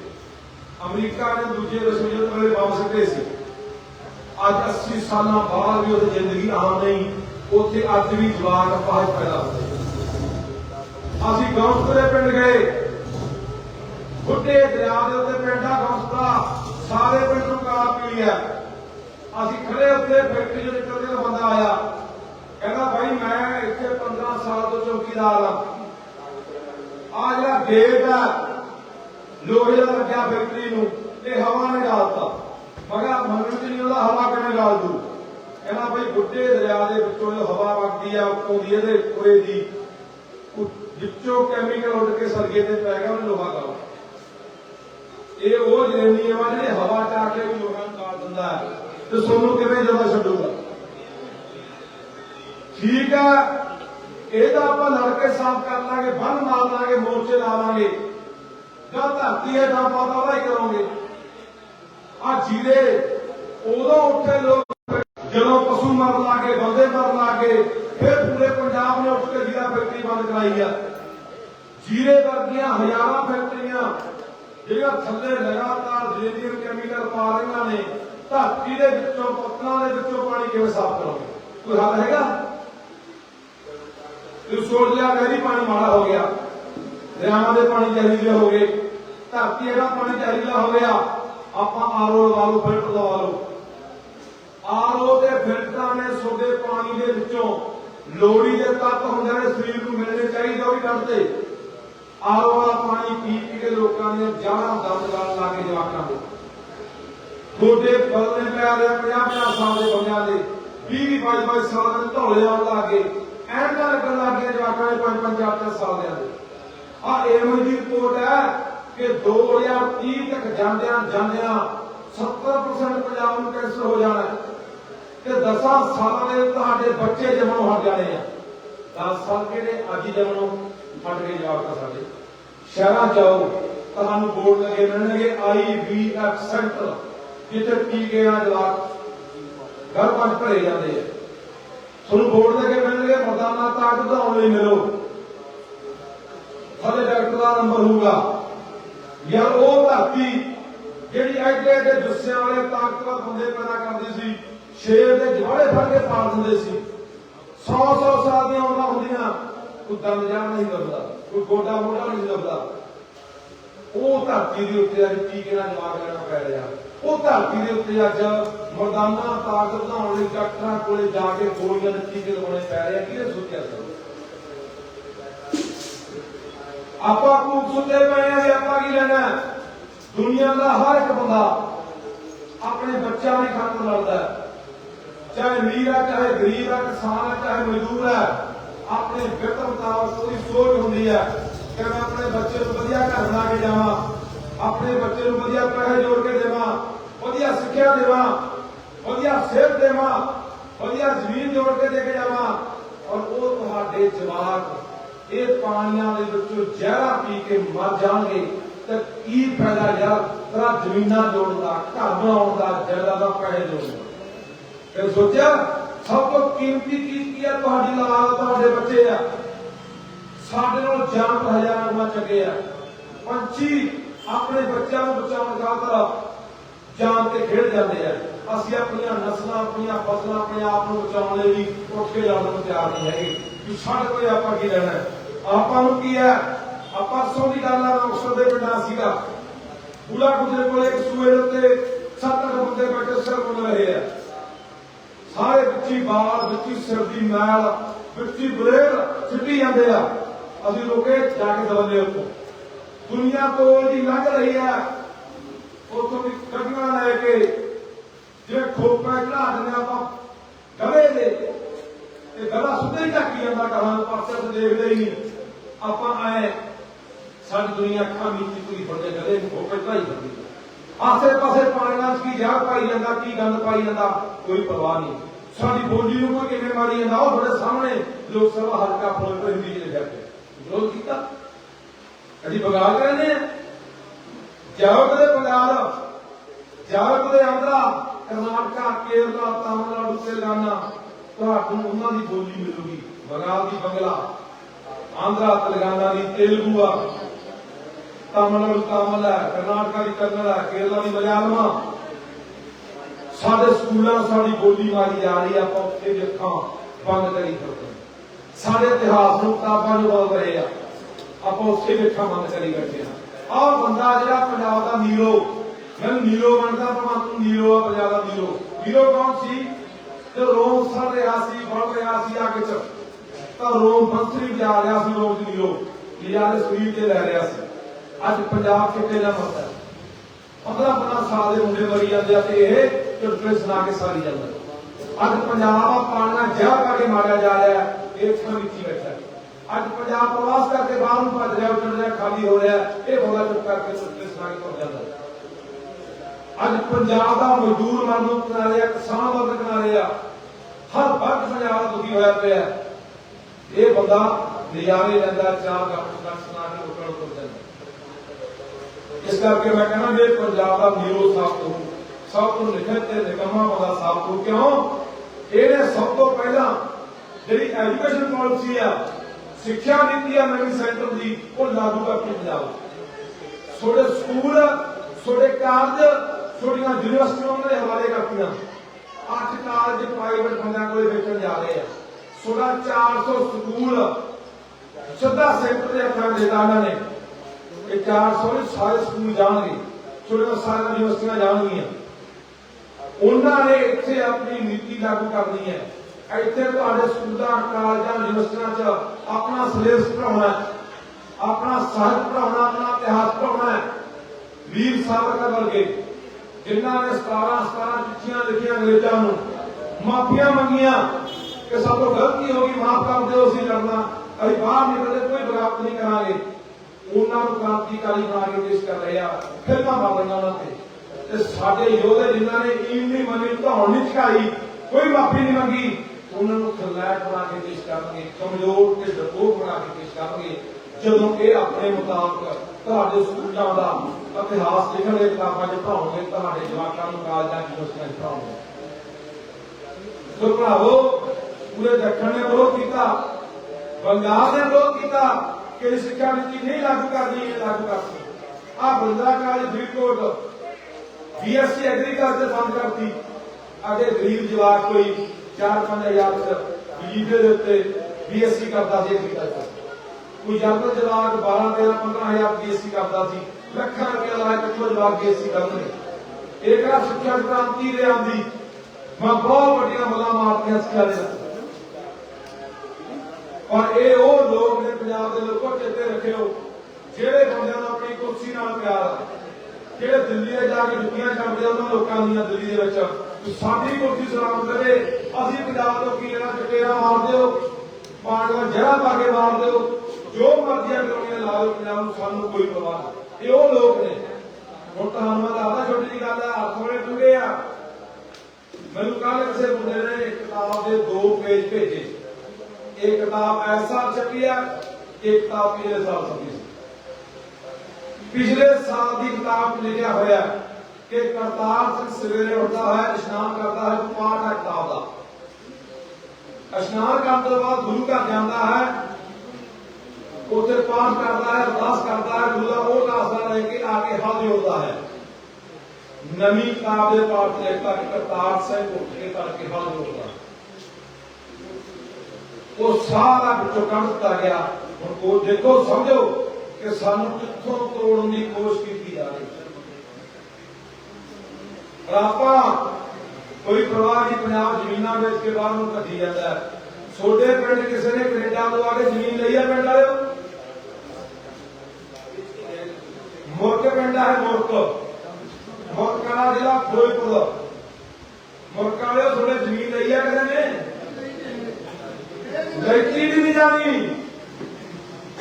ਅਮਰੀਕਾ ਨੇ ਦੂਜੇ ਵਿਸ਼ਵ ਯੁੱਧ ਵੇਲੇ ਬੰਬ ਸਿੱਟੇ ਸੀ। ਅੱਜ 80 ਸਾਲਾਂ ਬਾਅਦ ਵੀ ਉਹਦੀ ਜ਼ਿੰਦਗੀ ਆਮ ਨਹੀਂ, ਉੱਥੇ ਅੱਜ ਵੀ ਜਵਾਕ ਅਪਾਹਜ ਪੈਦਾ ਹੁੰਦੇ ਅਸੀਂ ਗੌਂਸਪੁਰੇ ਪਿੰਡ ਗਏ। ਬੁੱਢੇ ਦਰਿਆ ਦੇ ਉੱਤੇ ਪਿੰਡਾ ਗੌਂਸਪੁਰਾ ਸਾਰੇ ਪਿੰਡ ਨੂੰ ਕਾਲਾ ਪੀ ਲਿਆ। ਅਸੀਂ ਖੜੇ ਉੱਤੇ ਫੈਕਟਰੀ ਚੋਂ ਨਿਕਲਦੇ ਤਾਂ ਬੰਦਾ ਆਇਆ, ਕਹਿੰਦਾ ਭਾਈ ਮੈਂ ਇੱਥੇ 15 ਸਾਲ ਤੋਂ ਚੌਕੀਦਾਰ ਆ। ਆ ਜਿਹੜਾ ਗੇਟ ਆ, ਲੋਹੇ ਦਾ ਲੱਗਿਆ ਫੈਕਟਰੀ ਨੂੰ ਤੇ ਹਵਾ ਨੇ ਡਾਲਤਾ ਮਗਾ ਮੰਨਣ ਚ ਨਹੀਂ ਉਹਦਾ ਹਵਾ ਕਿਵੇਂ ਡਾਲ ਦੂ? ਕਹਿੰਦਾ ਭਾਈ ਬੁੱਢੇ ਦਰਿਆ ਦੇ ਵਿੱਚੋਂ ਹਵਾ ਵਗਦੀ ਆ ਉੱਤੋਂ ਦੀ ਇਹਦੇ ਕੋਲੇ ਦੀ ਵਿੱਚੋਂ ਕੈਮੀਕਲ ਉੱਡ ਕੇ ਸਰਗੇ ਤੇ ਪੈ ਗਿਆ, ਉਹਨੇ ਲੋਹਾ ਗਾਲ ਇਹ ਉਹ ਜਰੇਨੀਅਮ ਆ ਜਿਹੜੇ ਹਵਾ ਚ ਆ ਕੇ ਵੀ ਲੋਕਾਂ ਨੂੰ ਕਾਟ ਦਿੰਦਾ ਤੇ ਸੋਨੂੰ ਕਿਵੇਂ ਜ਼ਿਆਦਾ ਛੱਡੂਗਾ? ਠੀਕ ਆ, ਇਹਦਾ ਆਪਾਂ ਲੜ ਕੇ ਸਾਫ਼ ਕਰ ਲਾਂਗੇ, ਬੰਨ ਮਾਰ ਲਾਂਗੇ, ਮੋਰਚੇ ਲਾ ਲਾਂਗੇ। ਜਦ ਧਰਤੀ ਹੈ ਤਾਂ ਪਤਾ ਉਹਦਾ ਹੀ ਕਰੋਗੇ। ਆ ਜੀਰੇ, ਉਦੋਂ ਉੱਠੇ ਲੋਕ ਜਦੋਂ ਪਸ਼ੂ ਮਰਨ ਲੱਗੇ, ਬੰਦੇ ਮਰਨ ਲੱਗੇ, ਫਿਰ ਪੂਰੇ ਪੰਜਾਬ ਨੇ ਉੱਠ ਕੇ ਜੀਰਾ ਫੈਕਟਰੀ ਬੰਦ ਕਰਾਈ ਆ। ਜੀਰੇ ਵਰਗੀਆਂ ਹਜ਼ਾਰਾਂ ਫੈਕਟਰੀਆਂ, ਜਿਹੜੀਆਂ ਥੱਲੇ ਲਗਾਤਾਰ ਜੇਨੀਅਮ ਕੈਮੀਕਲ ਪਾ ਰਹੀਆਂ ਨੇ, ਧਰਤੀ ਦੇ ਵਿੱਚੋਂ ਪੱਤਨਾਂ ਦੇ ਵਿੱਚੋਂ ਪਾਣੀ ਕਿਵੇਂ ਸਾਫ਼ ਕਰੋਗੇ? ਕੋਈ ਹੱਲ ਹੈਗਾ? ਇਹ ਸੋਚ ਲਿਆ ਨਹਿਰੀ ਪਾਣੀ ਮਾੜਾ ਹੋ ਗਿਆ। ਦਰਿਆਵਾਂ ਦੇ ਪਾਣੀ ਜ਼ਹਿਰੀਲੇ ਹੋ ਗਏ। ਧਰਤੀ ਦਾ ਪਾਣੀ ਜ਼ਹਿਰੀਲਾ ਹੋ ਗਿਆ। ਆਪਾਂ ਆਰਓ ਲਵਾ ਲਓ, ਫਿਲਟਰ ਲਵਾ ਲਓ। ਆਰਓ ਦੇ ਫਿਲਟਰਾਂ ਨੇ ਸੋਡੇ ਪਾਣੀ ਦੇ ਵਿੱਚੋਂ ਲੋੜੀ ਦੇ ਤੱਤ ਹੁੰਦੇ ਨੇ, ਸਰੀਰ ਨੂੰ ਮਿਲਣੇ ਚਾਹੀਦੇ ਉਹ ਵੀ ਕੱਢਦੇ। ਆਰਓ ਵਾਲਾ ਪਾਣੀ ਪੀ ਪੀ ਕੇ ਲੋਕਾਂ ਦੀਆਂ ਜਾਨਾਂ ਦਮ ਗਾਲ ਲਾ ਜਵਾਕਾਂ ਦੇ। ਥੋੜੇ ਬਦਲੇ ਪਿਆ ਦੇ 50 50 ਸਾਲ ਦੇ ਬੰਦਿਆਂ ਦੇ। 20 20 22 22 ਸਾਲ ਦੇ ਢੋਲੇ ਆਉਣ ਲੱਗੇ ਐਨਕਾਂ ਲੱਗਣ ਲੱਗ ਗਏ ਜਵਾਕਾਂ ਦੇ 5 5 4 ਸਾਲ ਦੇ। ਆ ਇਹੋ ਦੀ ਰਿਪੋਰਟ ਹੈ ਕਿ 2030 ਤੱਕ ਜਾਂਦਿਆਂ ਜਾਂਦਿਆਂ 70% ਪੰਜਾਬ ਨੂੰ ਕੈਂਸਰ ਹੋ ਜਾਣਾ ਤੇ 10 ਸਾਲਾਂ ਦੇ ਤੁਹਾਡੇ ਬੱਚੇ ਜੰਮਣੋਂ ਹਟ ਜਾਣੇ ਆ। 10 ਸਾਲ ਕਿਹੜੇ? ਅੱਜ ਹੀ ਜੰਮਣੋਂ ਹਟ ਗਏ ਜਵਾਬ ਸਾਡੇ ਸ਼ਹਿਰਾਂ ਜਾਓ, ਤੁਹਾਨੂੰ ਬੋਰਡ ਲੱਗੇ ਮਿਲਣਗੇ ਆਈ ਸੈਂਟਰ, ਜਿੱਥੇ ਟੀਕੇ ਆ ਜਵਾਬ ਘਰ ਪੰਜ ਭਰੇ ਜਾਂਦੇ ਆ। ਤੁਹਾਨੂੰ ਬੋਰਡ ਲੱਗੇ ਮਿਲਣਗੇ, ਮਰਦਾਨਾ ਤਾਕਤ ਵਧਾਉਣ ਲਈ ਮਿਲੋ। ਸਾਡੇ ਡਾਕਟਰ ਦਾ ਨੰਬਰ ਹੋਊਗਾ। ਯਾਰ, ਉਹ ਧਰਤੀ ਜਿਹੜੀ ਐਡੇ ਐਡੇ ਜੁੱਸਿਆਂ ਵਾਲੇ ਤਾਕਤਵਰ ਬੰਦੇ ਪੈਦਾ ਕਰਦੀ ਸੀ ਸ਼ੇਰ ਦੇ ਜਵਾੜੇ ਫੜ ਕੇ ਪਾਲ ਦਿੰਦੇ ਸੀ। 100 100 ਸਾਲ ਦੀਆਂ ਉਮਰਾਂ ਹੁੰਦੀਆਂ, ਕੋਈ ਦੰਦ ਜਾਣ ਨਹੀਂ ਲੱਭਦਾ, ਕੋਈ ਗੋਡਾ ਮੋਢਾ ਨਹੀਂ ਲੱਭਦਾ। ਉਹ ਧਰਤੀ ਦੇ ਉੱਤੇ ਅੱਜ ਟੀਕੇ ਨਾਲ ਜਵਾਬ ਲੈਣਾ ਪੈ ਰਿਹਾ? ਉਹ ਧਰਤੀ ਦੇ ਉੱਤੇ ਅੱਜ ਮਰਦਾਨਾ ਤਾਕਤ ਵਧਾਉਣ ਲਈ ਡਾਕਟਰਾਂ ਕੋਲੇ ਜਾ ਕੇ ਗੋਲੀਆਂ ਦੇ ਟੀਕੇ ਲਗਾਉਣੇ ਪੈ ਰਿਹਾ ਆ ਕਿਹਨੇ ਸੋਚਿਆ ਸੀ? ਆਪਾਂ ਕੂਕ ਸੁੱਤੇ ਪਏ ਆ ਵੀ ਆਪਾਂ ਕੀ ਲੈਣਾ? ਹੈ? ਦੁਨੀਆ ਦਾ ਹਰ ਇੱਕ ਬੰਦਾ ਆਪਣੇ ਬੱਚਿਆਂ ਦੀ ਖਾਤਰ ਲੜਦਾ ਹੈ। ਚਾਹੇ ਅਮੀਰ ਹੈ ਚਾਹੇ ਗਰੀਬ ਹੈ ਕਿਸਾਨ ਹੈ ਚਾਹੇ ਮਜ਼ਦੂਰ ਹੈ ਆਪਣੇ ਬਿਰਤ ਮੁਤਾਬਕ ਉਹਦੀ ਸੋਚ ਹੁੰਦੀ ਹੈ ਕਿ ਮੈਂ ਆਪਣੇ ਬੱਚੇ ਨੂੰ ਵਧੀਆ ਘਰ ਬਣਾ ਕੇ ਜਾਵਾਂ ਆਪਣੇ ਬੱਚੇ ਨੂੰ ਵਧੀਆ ਪੈਸੇ ਜੋੜ ਕੇ ਦੇਵਾਂ, ਵਧੀਆ ਸਿੱਖਿਆ ਦੇਵਾਂ, ਵਧੀਆ ਸਿਹਤ ਦੇਵਾਂ, ਵਧੀਆ ਜ਼ਮੀਨ ਜੋੜ ਕੇ ਦੇ ਕੇ ਜਾਵਾਂ, ਔਰ ਉਹ ਤੁਹਾਡੇ ਜਵਾਕ ਇਹ ਪਾਣੀਆਂ ਦੇ ਵਿੱਚੋਂ ਜ਼ਹਿਰਾ ਪੀ ਕੇ ਮਰ ਜਾਣਗੇ ਤੇ ਕੀ ਫਾਇਦਾ ਯਾਰ, ਤੇਰਾ ਜ਼ਮੀਨਾਂ ਜੋੜਨ ਦਾ, ਘਰ ਬਣਾਉਣ ਦਾ, ਜਾਇਦਾਦ ਦਾ ਪੈਸੇ ਜੋੜਨ ਦਾ। ਫਿਰ ਸੋਚਿਆ, ਸਭ ਤੋਂ ਕੀਮਤੀ ਚੀਜ਼ ਕੀ ਹੈ ਤੁਹਾਡੀ ਲਾਲ ਤੁਹਾਡੇ ਬੱਚੇ ਆ। ਸਾਡੇ ਨਾਲ ਜਾਨ ਪਰ ਹਜ਼ਾਰਾਂ ਚੰਗੇ ਆ। ਪੰਛੀ ਆਪਣੇ ਬੱਚਿਆਂ ਨੂੰ ਬਚਾਉਣ ਖਾਤਰ ਜਾਨ ਤੇ ਖੇਡ ਜਾਂਦੇ ਆ। ਅਸੀਂ ਆਪਣੀਆਂ ਨਸਲਾਂ, ਆਪਣੀਆਂ ਫਸਲਾਂ, ਆਪਣੇ ਆਪ ਨੂੰ ਬਚਾਉਣ ਲਈ ਵੀ ਉੱਠ ਕੇ ਲੜਨ ਨੂੰ ਤਿਆਰ ਨਹੀਂ ਹੈਗੇ। ਕਿ ਸਾਡੇ ਕੋਲ ਆਪਾਂ ਕੀ ਲੈਣਾ ਆਪਾਂ ਨੂੰ ਕੀ ਹੈ? ਆਪਾਂ ਪਰਸੋਂ ਦੀ ਗੱਲ ਆ ਅਫਸਰ ਦੇ ਪਿੰਡਾਂ ਸੀਗਾ। ਬੁਲਾ ਗੁਜਰੇ ਕੋਲ ਇੱਕ ਸੂਏ ਦੇ ਉੱਤੇ ਸੱਤ ਅੱਠ ਬੰਦੇ ਬੈਠੇ, ਸਿਰ ਬੋਲ ਰਹੇ ਆ। ਸਾਰੇ ਵਿੱਚੀ ਬਾਲ, ਵਿੱਚੀ ਸਿਰ ਦੀ ਮੈਲ, ਵਿੱਚੀ ਬਲੇਡ ਸਿੱਟੀ ਜਾਂਦੇ ਆ। ਅਸੀਂ ਲੋਕੇ ਜਾ ਕੇ ਦਵਾਂਦੇ ਉੱਥੋਂ। ਦੁਨੀਆ ਕੋਲ ਦੀ ਲੰਘ ਰਹੀ ਆ ਉੱਥੋਂ ਦੀ ਕੱਢੀਆਂ ਲੈ ਕੇ ਜੇ ਖੋਪਾ ਚੜਾ ਦਿੰਦੇ ਆਪਾਂ ਗਲੇ ਦੇ। ਇਹ ਗਲਾ ਸੁੱਧਾ ਹੀ ਢੱਕੀ ਜਾਂਦਾ ਕਹਾਂ ਪਾਸੇ ਤੇ ਦੇਖਦੇ ਹੀ ਨਹੀਂ। ਆਪਾਂ ਆਏ ਸਾਡੀ ਦੁਨੀਆ ਅੱਖਾਂ ਮੀਚੀ ਪੂਰੀ ਫੜਦੇ ਗਲੇ ਖੋਪੇ ਚੜਾਈ ਜਾਂਦੀ ਆਸੇ ਪਾਸੇ ਪਾਣੀ 'ਚ ਕੀ ਜਾਗ ਪਾਈ ਜਾਂਦਾ, ਕੀ ਗੰਦ ਪਾਈ ਜਾਂਦਾ, ਕੋਈ ਪਰਵਾਹ ਨਹੀਂ। ਸਾਡੀ ਬੋਲੀ ਨੂੰ ਕੋਈ ਕਿਵੇਂ ਮਾਰੀ ਜਾਂਦਾ, ਉਹ ਤੁਹਾਡੇ ਸਾਹਮਣੇ ਲੋਕ ਸਭਾ ਹਲਕਾ ਫਲੋਰ ਹਿੰਦੀ ਚ ਲਿਖਿਆ ਪਿਆ। ਵਿਰੋਧ ਕੀਤਾ। ਅਸੀਂ ਬਗਾਲ ਕਹਿੰਦੇ ਆ। ਜਾਓ ਕਦੇ ਬੰਗਾਲ। ਜਾਓ ਕਦੇ ਆਂਧਰਾ। ਕਰਨਾਟਕਾ, ਕੇਰਲਾ, ਤਾਮਿਲਨਾਡੂ ਤੇਲੰਗਾਨਾ ਤੁਹਾਨੂੰ ਉਹਨਾਂ ਦੀ ਬੋਲੀ ਮਿਲੂਗੀ। ਬੰਗਾਲ ਦੀ ਬੰਗਲਾ। ਆਂਧਰਾ, ਤੇਲੰਗਾਨਾ ਦੀ ਤੇਲਗੂ ਆ ਤਾਮਿਲਨਾਡੂ ਤਾਮਿਲ ਹੈ, ਕਰਨਾਟਕਾ ਦੀ ਕੰਨੜ ਹੈ, ਕੇਰਲਾ ਦੀ ਮਲਿਆਲਮਾ ਸਾਡੇ ਸਕੂਲਾਂ 'ਚ ਸਾਡੀ ਬੋਲੀ ਮਾਰੀ ਜਾ ਰਹੀ ਆ, ਆਪਾਂ ਉੱਥੇ ਵੀ ਅੱਖਾਂ ਬੰਦ ਕਰੀ ਫਿਰਦੇ ਸਾਡੇ ਇਤਿਹਾਸ ਨੂੰ ਕਿਤਾਬਾਂ 'ਚ ਬਦਲ ਰਹੇ ਆ। ਆਪਾਂ ਉੱਥੇ ਵੀ ਅੱਖਾਂ ਬੰਦ ਕਰੀ ਬੈਠੇ ਆ। ਆਹ ਬੰਦਾ ਜਿਹੜਾ ਪੰਜਾਬ ਦਾ ਨੀਰੋ, ਮੈਨੂੰ ਨੀਰੋ ਬਣਦਾ ਭਾਵੇਂ ਤੂੰ ਨੀਰੋ ਆ, ਪੰਜਾਬ ਦਾ ਨੀਰੋ। ਨੀਰੋ ਕੌਣ ਸੀ? ਜੋ ਰੋਮ ਸੜ ਰਿਹਾ ਸੀ ਬਣ ਰਿਹਾ ਸੀ ਅੱਗ 'ਚ, ਤਾਂ ਰੋਮ ਬੰਸਰੀ ਵਜਾ ਰਿਹਾ ਸੀ, ਰੋਮ ਦੀ ਨੀਰੋ। ਦੇ ਸਰੀਰ ਤੇ ਲੈ ਰਿਹਾ ਸੀ। ਅੱਜ ਪੰਜਾਬ ਕਿੱਥੇ ਦਾ ਮਰਦਾ 15 15 ਸਾਲ ਦੇ ਮੁੰਡੇ ਮਰੀ ਜਾਂਦੇ ਆ ਤੇ ਇਹ ਚੁਟਕਲੇ ਸੁਣਾ ਕੇ ਸਾਰੀ ਜਾਂਦਾ। ਅੱਜ ਪੰਜਾਬ ਆ ਪਾਣਾ ਜਾ ਕਰਕੇ ਮਾਰਿਆ ਜਾ ਰਿਹਾ ਇਹ ਅੱਖਾਂ ਵਿੱਚ ਹੀ ਬੈਠਾ ਅੱਜ ਪੰਜਾਬ ਪ੍ਰਵਾਸ ਕਰਕੇ ਬਾਹਰ ਨੂੰ ਭੱਜ ਰਿਹਾ, ਉੱਜੜ ਰਿਹਾ, ਖਾਲੀ ਹੋ ਰਿਹਾ, ਇਹ ਬੰਦਾ ਚੁੱਪ ਕਰਕੇ ਚੁਟਕਲੇ ਸੁਣਾ ਕੇ ਤੁਰ ਜਾਂਦਾ। ਅੱਜ ਪੰਜਾਬ ਦਾ ਮਜ਼ਦੂਰ ਮਰਨ ਨੂੰ ਕਿਨਾਰੇ ਆ ਕਿਸਾਨ ਵਰਗ ਕਿਨਾਰੇ ਆ ਹਰ ਵਕਤ ਪੰਜਾਬ ਦੁਖੀ ਹੋਇਆ ਪਿਆ ਇਹ ਬੰਦਾ ਨਜ਼ਾਰੇ ਲੈਂਦਾ, ਚਾਰ ਗੱਪ ਸੁਣਾ ਕੇ ਉੱਪਰ ਉੱਪਰ ਜਾਂਦਾ। ਇਸ ਕਰਕੇ ਮੈਂ ਕਹਿੰਦਾ ਜੇ ਪੰਜਾਬ ਦਾ ਨੀਰੋ ਸਾਫ਼ ਹੋ ਸਭ ਤੋਂ ਲਿਖਤ ਤੇ ਨਿਕਮਾ ਬੰਦਾ ਸਾਫ਼ ਹੋ ਕਿਉਂ? ਇਹਨੇ ਸਭ ਤੋਂ ਪਹਿਲਾਂ ਜਿਹੜੀ ਐਜੂਕੇਸ਼ਨ ਪਾਲਿਸੀ ਆ, ਸਿੱਖਿਆ ਨੀਤੀ ਆ ਨਵੀਂ ਸੈਂਟਰ ਦੀ, ਉਹ ਲਾਗੂ ਕਰਤੀ ਪੰਜਾਬ ਛੋਟੇ ਸਕੂਲ ਛੋਟੇ ਕਾਲਜ ਛੋਟੀਆਂ ਯੂਨੀਵਰਸਿਟੀਆਂ ਉਹਨਾਂ ਦੇ ਹਵਾਲੇ ਕਰਤੀਆਂ। ਅੱਠ ਕਾਲਜ ਪ੍ਰਾਈਵੇਟ ਬੰਦਿਆਂ ਕੋਲੇ ਵੇਚਣ ਜਾ ਰਹੇ ਆ। ਛੋਟਾ 400 ਸਕੂਲ ਸਿੱਧਾ ਸੈਂਟਰ ਦੇ ਹੱਥਾਂ ਦੇ ਦਿੱਤਾ ਨੇ। ਇਹ 400 ਨਹੀਂ ਸਾਰੇ ਸਕੂਲ ਜਾਣਗੇ ਛੋਟੀਆਂ ਸਾਰੀਆਂ ਯੂਨੀਵਰਸਿਟੀਆਂ ਜਾਣਗੀਆਂ। ਉਹਨਾਂ ਨੇ ਇੱਥੇ ਆਪਣੀ ਨੀਤੀ ਲਾਗੂ ਕਰਨੀ ਹੈ। ਇੱਥੇ ਤੁਹਾਡੇ ਸਕੂਲਾਂ, ਕਾਲਜਾਂ, ਯੂਨੀਵਰਸਿਟੀਆਂ 'ਚ ਆਪਣਾ ਸਿਲੇਬਸ ਪੜਾਉਣਾ ਆਪਣਾ ਸਾਹਿਤ ਪੜਾਉਣਾ ਆਪਣਾ ਇਤਿਹਾਸ ਪੜਾਉਣਾ ਵੀਰ ਸਾਵਰਕਰ ਵਰਗੇ, ਜਿਨ੍ਹਾਂ ਨੇ 17 17 ਚਿੱਠੀਆਂ ਲਿਖੀਆਂ ਅੰਗਰੇਜ਼ਾਂ ਨੂੰ, ਮਾਫੀਆਂ ਮੰਗੀਆਂ ਕਿ ਸਭ ਤੋਂ ਗਲਤੀ ਹੋ ਗਈ, ਮਾਫ ਕਰ ਦਿਓ, ਅਸੀਂ ਲੜਨਾ। ਅਸੀਂ ਬਾਹਰ ਨਿਕਲਦੇ, ਕੋਈ ਬਗਾਵਤ ਨਹੀਂ ਕਰਾਂਗੇ। ਉਹਨਾਂ ਨੂੰ ਕ੍ਰਾਂਤੀਕਾਰੀ ਬਣਾ ਕੇ ਪੇਸ਼ ਕਰ ਰਹੇ ਆ, ਫਿਲਮਾਂ ਬਣ ਰਹੀਆਂ ਉਹਨਾਂ ਤੇ। ਤੇ ਸਾਡੇ ਯੋਧੇ ਜਿਨ੍ਹਾਂ ਨੇ ਈਮ ਨਹੀਂ ਮੰਨੀ, ਧੌਣ ਨਹੀਂ ਚਕਾਈ ਕੋਈ ਮਾਫੀ ਨਹੀਂ ਮੰਗੀ, ਉਹਨਾਂ ਨੂੰ ਖਲੈਟ ਬਣਾ ਕੇ ਪੇਸ਼ ਕਰਨਗੇ, ਕਮਜ਼ੋਰ ਤੇ ਡਰਪੋਕ ਬਣਾ ਕੇ ਪੇਸ਼ ਕਰਨਗੇ, ਜਦੋਂ ਇਹ ਆਪਣੇ ਮੁਤਾਬਕ ਤੁਹਾਡੇ ਸਕੂਲਾਂ ਦਾ ਇਤਿਹਾਸ ਲਿਖਣਗੇ ਕਿਤਾਬਾਂ 'ਚ ਪੜਾਉਣਗੇ ਤੁਹਾਡੇ ਜਵਾਕਾਂ ਨੂੰ ਕਾਲਜਾਂ 'ਚ ਯੂਨੀਵਰਸਿਟੀਆਂ 'ਚ ਪੜਾਉਣਗੇ ਸੋ ਭਰਾਵੋ, ਪੂਰੇ ਦੱਖਣ ਨੇ ਵਿਰੋਧ ਕੀਤਾ, ਬੰਗਾਲ ਨੇ ਵਿਰੋਧ ਕੀਤਾ ਕਿ ਸਿੱਖਿਆ ਨੀਤੀ ਨਹੀਂ ਲਾਗੂ ਕਰਨੀ ਇਹ ਲਾਗੂ ਕਰਨੀ ਆ ਬੰਦਾ ਕਾਲਜ ਫਰੀਦਕੋਟ ਬੀਐਸਸੀ ਐਗਰੀਕਲਚਰ ਬੰਦ ਕਰਤੀ। ਅਗੇ ਗਰੀਬ ਜਵਾਕ ਕੋਈ 4-5000 ਚ ਬੀਜੇ ਦੇ ਉੱਤੇ ਬੀਐਸਸੀ ਕਰਦਾ ਸੀ ਐਗਰੀਕਲਚਰ ਕੋਈ ਜਨਰਲ ਜਵਾਕ 12 13 15000 ਬੀਐਸਸੀ ਕਰਦਾ ਸੀ। ਲੱਖਾਂ ਰੁਪਏ ਲਾਇਆ ਕਿੱਥੋਂ ਜਵਾਕ ਬੀਐਸਸੀ ਕਰਨਗੇ ਇਹ ਕਿਹੜਾ ਸਿੱਖਿਆ ਕ੍ਰਾਂਤੀ ਦੇ ਆਂਦੀ ਮੈਂ ਬਹੁਤ ਵੱਡੀਆਂ ਮੱਲਾਂ ਮਾਰਤੀਆਂ ਸਿੱਖਿਆ ਦੇ ਵਿੱਚ ਇਹ ਉਹ ਲੋਕ ਨੇ ਪੰਜਾਬ ਦੇ ਲੋਕੋ ਚੇਤੇ ਰੱਖਿਓ। ਜਿਹੜੇ ਬੰਦਿਆਂ ਨੂੰ ਆਪਣੀ ਕੁਰਸੀ ਨਾਲ ਪਿਆਰ ਆ, ਜਿਹੜੇ ਦਿੱਲੀ ਜਾ ਕੇ ਜੁੱਤੀਆਂ ਛੱਡਦੇ ਉਹਨਾਂ ਲੋਕਾਂ ਦੀਆਂ ਦਿੱਲੀ ਦੇ ਵਿੱਚ। ਸਾਡੀ ਕੁਰਸੀ ਸਲਾਮ ਕਰੇ, ਅਸੀਂ ਪੰਜਾਬ ਤੋਂ ਕੀ ਲੈਣਾ ਚਟੇਰਾ ਮਾਰ ਦਿਓ ਪਾਣੀਆਂ ਜੜਾ ਪਾ ਕੇ ਮਾਰ ਦਿਓ, ਜੋ ਮਰਜ਼ੀ ਕਰਾਉਣੀਆਂ ਲਾ ਦਿਓ ਪੰਜਾਬ ਨੂੰ ਸਾਨੂੰ ਕੋਈ ਪਰਵਾਹ ਨਹੀਂ। ਇਹ ਉਹ ਲੋਕ ਨੇ। ਹੁਣ ਤੁਹਾਨੂੰ ਮੈਂ ਦੱਸਦਾ, ਛੋਟੀ ਜਿਹੀ ਗੱਲ ਆ, ਹੱਥ ਵਾਲੇ ਡੂੰਘੇ ਆ। ਮੈਨੂੰ ਕੱਲ ਕਿਸੇ ਮੁੰਡੇ ਨੇ ਕਿਤਾਬ ਦੇ ਦੋ ਪੇਜ ਭੇਜੇ। ਇਹ ਕਿਤਾਬ ਐਸਾ ਛਪੀ ਆ ਇਹ ਕਿਤਾਬ ਪਿਛਲੇ ਸਾਲ ਛਪੀ ਸੀ। ਪਿਛਲੇ ਸਾਲ ਦੀ ਕਿਤਾਬ ਲਿਖਿਆ ਹੋਇਆ ਕਿ ਕਰਤਾਰ ਸਿੰਘ ਸਵੇਰੇ ਉੱਠਦਾ ਹੈ ਇਸ਼ਨਾਨ ਕਰਦਾ ਹੈ ਪਾਠ ਹੈ ਕਿਤਾਬ ਦਾ ਇਸ਼ਨਾਨ ਕਰਨ ਤੋਂ ਬਾਅਦ ਗੁਰੂ ਘਰ ਜਾਂਦਾ ਹੈ, ਉੱਥੇ ਪਾਠ ਕਰਦਾ ਹੈ, ਅਰਦਾਸ ਕਰਦਾ ਹੈ, ਗੁਰੂ ਦਾ ਉਹ ਆਸਰਾ ਲੈ ਕੇ ਆ ਕੇ ਹੱਥ ਜੋੜਦਾ ਹੈ। ਨਵੀਂ ਕਿਤਾਬ ਦੇ ਪਾਠ ਲਿਖਦਾ ਕਿ ਕਰਤਾਰ ਸਿੰਘ ਉੱਠ ਕੇ ਕਰਕੇ ਹੱਥ ਜੋੜਦਾ। ਉਹ ਸਾਰਾ ਵਿੱਚੋਂ ਕੱਢ ਦਿੱਤਾ ਗਿਆ। ਹੁਣ ਕੋ ਦੇਖੋ, ਸਮਝੋ ਕਿ ਸਾਨੂੰ ਕਿੱਥੋਂ ਤੋੜਨ ਦੀ ਕੋਸ਼ਿਸ਼ ਕੀਤੀ ਜਾ ਰਹੀ ਹੈ। ਆਪਾਂ ਕੋਈ ਪਰਵਾਹ ਨਹੀਂ, ਪੰਜਾਬ ਜ਼ਮੀਨਾਂ ਵੇਚ ਕੇ ਬਾਹਰ ਨੂੰ ਕੱਢੀ ਜਾਂਦਾ ਹੈ। ਛੋਟੇ ਪਿੰਡ ਕਿਸੇ ਨੇ ਕੈਨੇਡਾ ਤੋਂ ਆ ਕੇ ਜ਼ਮੀਨ ਲਈ ਆ ਪਿੰਡ ਵਾਲਿਓ? ਮੁਰਕ ਪਿੰਡ ਹੈ ਮੁਰਕ ਮੁਰਕ ਜ਼ਿਲ੍ਹਾ ਫਿਰੋਜ਼ਪੁਰ। ਦਾ ਥੋੜੇ ਜ਼ਮੀਨ ਲਈ ਆ ਕਿਸੇ ਨੇ? ਲੈਤੀ ਵੀ ਨਹੀਂ ਜਾਣੀ।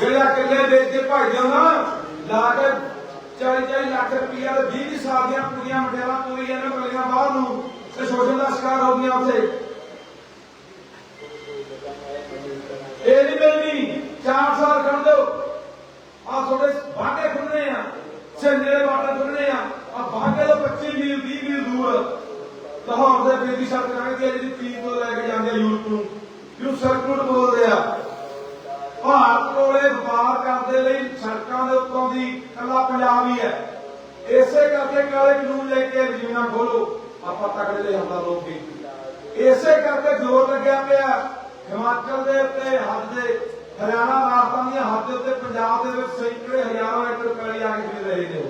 ਜਿਹੜਾ ਕਿੱਲੇ ਵੇਚ ਕੇ ਭੱਜ ਜਾਂਦਾ ਲਾ ਕੇ 40 ਲੱਖ ਰੁਪਈਆ ਤੇ 20 ਸਾਲ ਦੀਆਂ ਕੁੜੀਆਂ ਮੁੰਡਿਆਂ ਪੂਰੀ ਇਹਨਾਂ ਮਿਲੀਆਂ ਬਾਹਰ ਨੂੰ ਤੇ ਸ਼ੋਸ਼ਣ ਦਾ ਸ਼ਿਕਾਰ ਹੋ ਗਈਆਂ ਉੱਥੇ। ਇਹ ਨਹੀਂ ਮਿਲਣੀ। 4 ਸਾਲ ਕਰ ਦਿਓ ਆ ਤੁਹਾਡੇ ਬਾਗੇ ਖੁੱਲਣੇ ਆ। ਛੰਨੇ ਦੇ ਖੁੱਲਣੇ ਆ। ਆ ਬਾਗੇ ਤੋਂ 25 ਮੀਲ 20 ਮੀਲ ਦੂਰ। ਲਾਹੌਰ ਦੇ ਬੇਦੀ ਸੜਕ ਲੰਘਦੀ ਆ, ਜਿਹੜੀ ਪੀਰ ਤੋਂ ਲੈ ਕੇ ਜਾਂਦੇ ਯੂਰਪ ਨੂੰ। ਜਿਹਨੂੰ ਸਰਕੂਟ ਵਪਾਰ ਲਈ ਸੜਕਾਂ ਦੇ ਉੱਤੋਂ ਦੀ ਕੱਲਾ ਪੰਜਾਬ ਹੀ ਹੈ। ਇਸੇ ਕਰਕੇ ਕਾਲੇ ਕਾਨੂੰਨ ਲੈ ਕੇ ਜ਼ਮੀਨਾਂ ਖੋਲੋ, ਆਪਾਂ ਤਕੜੇ ਦੇ ਹਮਲਾ ਲੋਕੀ ਇਸੇ ਕਰਕੇ ਜ਼ੋਰ ਲੱਗਿਆ ਪਿਆ ਹਿਮਾਚਲ ਦੇ ਉੱਤੇ ਹੱਦ ਦੇ, ਹਰਿਆਣਾ, ਰਾਜਸਥਾਨ ਦੀਆਂ ਹੱਦ ਦੇ ਉੱਤੇ ਪੰਜਾਬ ਦੇ ਵਿੱਚ ਸੈਂਕੜੇ ਹਜ਼ਾਰਾਂ ਏਕੜ ਪੈਲੀ ਆ ਕੇ ਮਿਲ ਰਹੇ ਨੇ।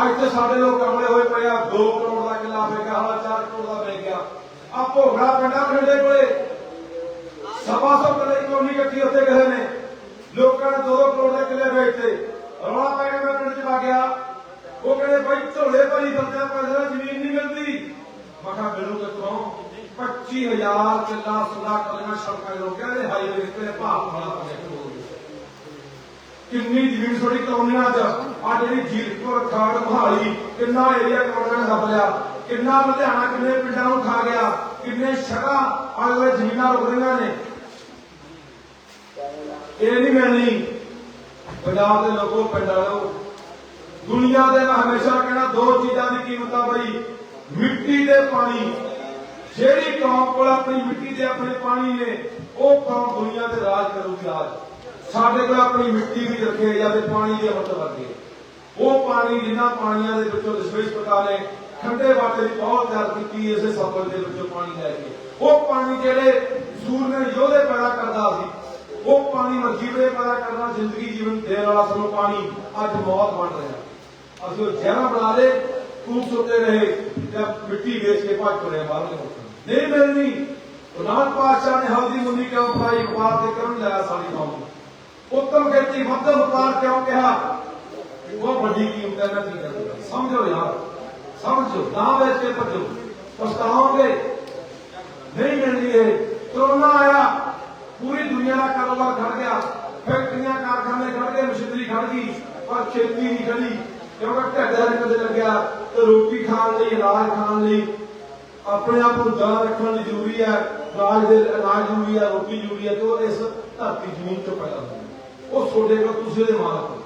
ਅੱਜ ਤੇ ਸਾਡੇ ਲੋਕ ਕਮਲੇ ਹੋਏ ਪਏ ਆ 2 ਕਰੋੜ ਦਾ ਕਿੱਲਾ ਵੇਚਿਆ ਹਾਲਾ 4 ਕਰੋੜ ਦਾ ਵੇਚ ਗਿਆ ਆ ਭੋਗੜਾ ਪਿੰਡਾ ਖੰਡੇ ਕੋਲੇ ਸਭਾ ਸਭ ਕਦੇ ਇਕੋਨਮੀ ਇਕੱਠੀ ਉੱਥੇ ਗਏ ਨੇ। ਲੋਕਾਂ ਨੇ 2 ਕਰੋੜ ਦੇ ਕਿੱਲੇ ਵੇਚਤੇ। ਰੌਲਾ ਪੈ ਗਿਆ, ਮੈਂ ਪਿੰਡ ਚ ਆ ਗਿਆ। ਉਹ ਕਹਿੰਦੇ ਭਾਈ ਝੋਲੇ ਭਰੀ ਦਰਜਾ ਪੈਸੇ ਜ਼ਮੀਨ ਨਹੀਂ ਮਿਲਦੀ। ਮੈਂ ਕਿਹਾ, ਮੈਨੂੰ 25000 ਕਿੱਲਾ ਸੁਦਾ ਕਲੀਆਂ ਸੜਕਾਂ ਦੇ ਲੋਕਾਂ ਹਾਈਵੇ ਤੇ ਭਾਰਤ ਵਾਲਾ ਪ੍ਰੋਜੈਕਟ ਹੋ ਗਿਆ। ਕਿੰਨੀ ਜ਼ਮੀਨ ਛੋੜੀ ਕਲੋਨੀਆਂ ਚ? ਆ ਜਿਹੜੀ ਜੀਰਕਪੁਰ ਖਾੜ ਮਹਾਲੀ, ਕਿੰਨਾ ਏਰੀਆ ਕਲੋਨੀਆਂ ਨੇ ਦੱਬ ਲਿਆ? ਕਿੰਨਾ ਲੁਧਿਆਣਾ, ਕਿੰਨੇ ਪਿੰਡਾਂ ਨੂੰ ਖਾ ਗਿਆ? ਕਿੰਨੇ ਸ਼ਗਾ ਆਲੇ ਜ਼ਮੀਨਾਂ ਰੁਕ ਰਹੀਆਂ ਨੇ? ਇਹ ਨਹੀਂ ਮਿਲਣੀ। ਪੰਜਾਬ ਦੇ ਲੋਕੋ, ਪਿੰਡ ਵਾਲੋ ਦੁਨੀਆ ਦੇ ਮੈਂ ਹਮੇਸ਼ਾ ਕਹਿਣਾ, ਦੋ ਚੀਜ਼ਾਂ ਦੀ ਕੀਮਤ ਆ ਬਈ ਮਿੱਟੀ ਦੇ ਪਾਣੀ। ਜਿਹੜੀ ਕੌਮ ਕੋਲ ਆਪਣੀ ਮਿੱਟੀ ਤੇ ਆਪਣੇ ਪਾਣੀ ਨੇ, ਉਹ ਕੌਮ ਦੁਨੀਆ ਤੇ ਰਾਜ ਕਰੂਗੀ ਰਾਜ। ਸਾਡੇ ਕੋਲ ਆਪਣੀ ਮਿੱਟੀ ਵੀ ਰੱਖੇ ਜਾਂਦੇ ਪਾਣੀ ਦੀ ਅਮਰਤ ਵਰਗੇ। ਉਹ ਪਾਣੀ ਜਿੰਨਾ ਪਾਣੀਆਂ ਦੇ ਵਿੱਚੋਂ ਦਸ਼ਮੇਸ਼ ਪ੍ਰਕਾਰ ਨੇ, ਠੰਡੇ ਵਾਟੇ ਦੀ ਬਹੁਤ ਤਿਆਰ ਕੀਤੀ ਇਸੇ ਸਫਰ ਦੇ ਵਿੱਚੋਂ ਪਾਣੀ ਲੈ ਕੇ। ਉਹ ਪਾਣੀ ਜਿਹੜੇ ਸੂਰ ਨੇ, ਯੋਧੇ ਪੈਦਾ ਕਰਦਾ ਸੀ ਉਹ ਪਾਣੀ ਮਰਜੀਵੇ ਪੈਦਾ ਕਰਨਾ, ਜ਼ਿੰਦਗੀ ਜੀਵਨ ਦੇਣ ਵਾਲਾ ਸਾਨੂੰ ਪਾਣੀ ਅੱਜ ਮੌਤ ਬਣ ਰਿਹਾ। ਅਸੀਂ ਉਹ ਜ਼ਹਿਰਾ ਬਣਾ ਲੇ ਤੂੰ ਸੁੱਤੇ ਰਹੇ ਜਾਂ ਮਿੱਟੀ ਵੇਚ ਕੇ ਭੱਜ ਤੁਰੇ ਬਾਹਰ ਨਹੀਂ ਮਿਲਣੀ। ਗੁਰਨਾਥ ਪਾਤਸ਼ਾਹ ਨੇ ਹਲਦੀ ਮੁੰਨੀ ਕਿਉਂ ਪਾਈ? ਵਪਾਰ ਤੇ ਕਰਨ ਲਾਇਆ ਸਾਡੀ ਕੌਮ ਉੱਤਮ ਖੇਤੀ ਮੱਧਮ ਵਪਾਰ ਕਿਉਂ ਕਿਹਾ ਉਹ ਵੱਡੀ ਕੀਮਤ ਹੈ ਨਾ ਕੀ ਕਰਦਾ ਸਮਝੋ ਯਾਰ, ਸਮਝੋ, ਨਾ ਵੇਚ ਕੇ ਭੱਜੋ। ਪਛਤਾਓਗੇ? ਨਹੀਂ ਮਿਲਣੀ ਇਹ। ਕਰੋਨਾ ਆਇਆ। ਪੂਰੀ ਦੁਨੀਆ ਦਾ ਕਾਰੋਬਾਰ ਖੜ ਗਿਆ ਫੈਕਟਰੀਆਂ ਕਾਰਖਾਨੇ ਖੜ ਗਏ, ਮਸ਼ੀਨਰੀ ਖੜ ਗਈ, ਪਰ ਖੇਤੀ ਨਹੀਂ ਖੜੀ ਕਿਉਂਕਿ ਢਿੱਡ ਦਾ ਕਦੇ ਲੱਗਿਆ ਤੇ ਰੋਟੀ ਖਾਣ ਲਈ, ਅਨਾਜ ਖਾਣ ਲਈ। ਆਪਣੇ ਆਪ ਨੂੰ ਜਾਨ ਰੱਖਣ ਲਈ ਜ਼ਰੂਰੀ ਹੈ ਅਨਾਜ ਦੇ ਅਨਾਜ ਜ਼ਰੂਰੀ ਹੈ, ਰੋਟੀ ਜ਼ਰੂਰੀ ਹੈ, ਤੇ ਇਸ ਧਰਤੀ ਜ਼ਮੀਨ ਤੋਂ ਪੈਦਾ ਹੁੰਦੀ ਹੈ ਉਹ ਤੁਹਾਡੇ ਕੋਲ, ਤੁਸੀਂ ਉਹਦੇ ਮਾਲਕ ਹੋ।